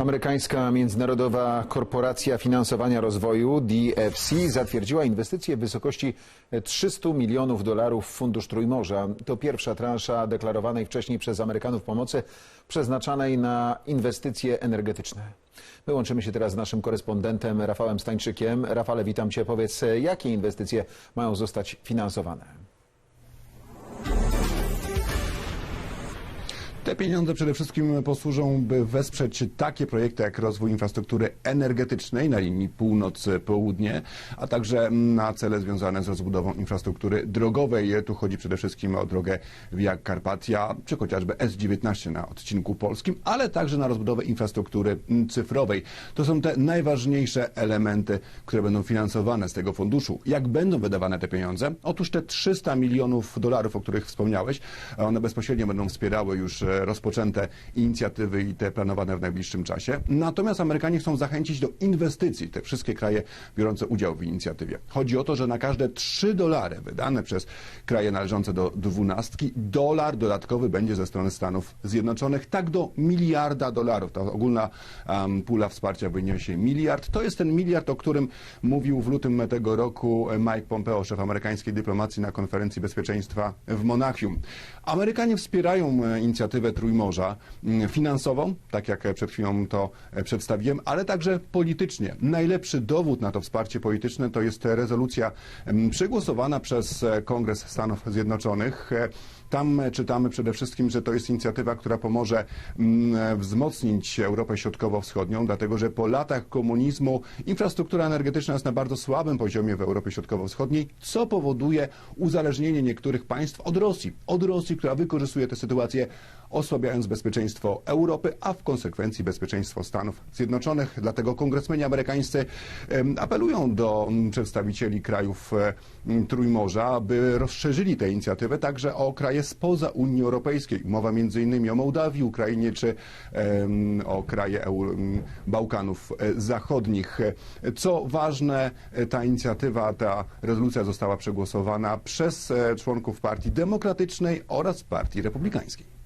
Amerykańska Międzynarodowa Korporacja Finansowania Rozwoju DFC zatwierdziła inwestycje w wysokości 300 milionów dolarów w Fundusz Trójmorza. To pierwsza transza deklarowanej wcześniej przez Amerykanów pomocy przeznaczanej na inwestycje energetyczne. My łączymy się teraz z naszym korespondentem Rafałem Stańczykiem. Rafale, witam Cię. Powiedz, jakie inwestycje mają zostać finansowane? Te pieniądze przede wszystkim posłużą, by wesprzeć takie projekty jak rozwój infrastruktury energetycznej na linii północ-południe, a także na cele związane z rozbudową infrastruktury drogowej. Tu chodzi przede wszystkim o drogę Via Carpatia, czy chociażby S19 na odcinku polskim, ale także na rozbudowę infrastruktury cyfrowej. To są te najważniejsze elementy, które będą finansowane z tego funduszu. Jak będą wydawane te pieniądze? Otóż te 300 milionów dolarów, o których wspomniałeś, one bezpośrednio będą wspierały już e, rozpoczęte inicjatywy i te planowane w najbliższym czasie. Natomiast Amerykanie chcą zachęcić do inwestycji te wszystkie kraje biorące udział w inicjatywie. Chodzi o to, że na każde 3 dolary wydane przez kraje należące do dwunastki, dolar dodatkowy będzie ze strony Stanów Zjednoczonych, tak do miliarda dolarów. Ta ogólna um, pula wsparcia wyniesie miliard. To jest ten miliard, o którym mówił w lutym tego roku Mike Pompeo, szef amerykańskiej dyplomacji na konferencji bezpieczeństwa w Monachium. Amerykanie wspierają e, inicjatywę Trójmorza mm, finansową, tak jak e, przed chwilą to e, przedstawiłem, ale także politycznie. Najlepszy dowód na to wsparcie polityczne to jest rezolucja em, przegłosowana przez e, Kongres Stanów Zjednoczonych. E, Tam e, czytamy przede wszystkim, że to jest inicjatywa, która pomoże mm, wzmocnić Europę Środkowo-Wschodnią, dlatego że po latach komunizmu infrastruktura energetyczna jest na bardzo słabym poziomie w Europie Środkowo-Wschodniej, co powoduje uzależnienie niektórych państw od Rosji. Od Rosji, która wykorzystuje tę sytuację, osłabiając bezpieczeństwo Europy, a w konsekwencji bezpieczeństwo Stanów Zjednoczonych. Dlatego kongresmeni amerykańscy apelują do mm, przedstawicieli krajów Trójmorza, aby rozszerzyli tę inicjatywę także o kraje spoza Unii Europejskiej. Mowa innymi o Mołdawii, Ukrainie czy o kraje Bałkanów e, Zachodnich. Co ważne, e, ta inicjatywa, ta rezolucja została przegłosowana przez e, członków Partii Demokratycznej oraz Partii Republikańskiej.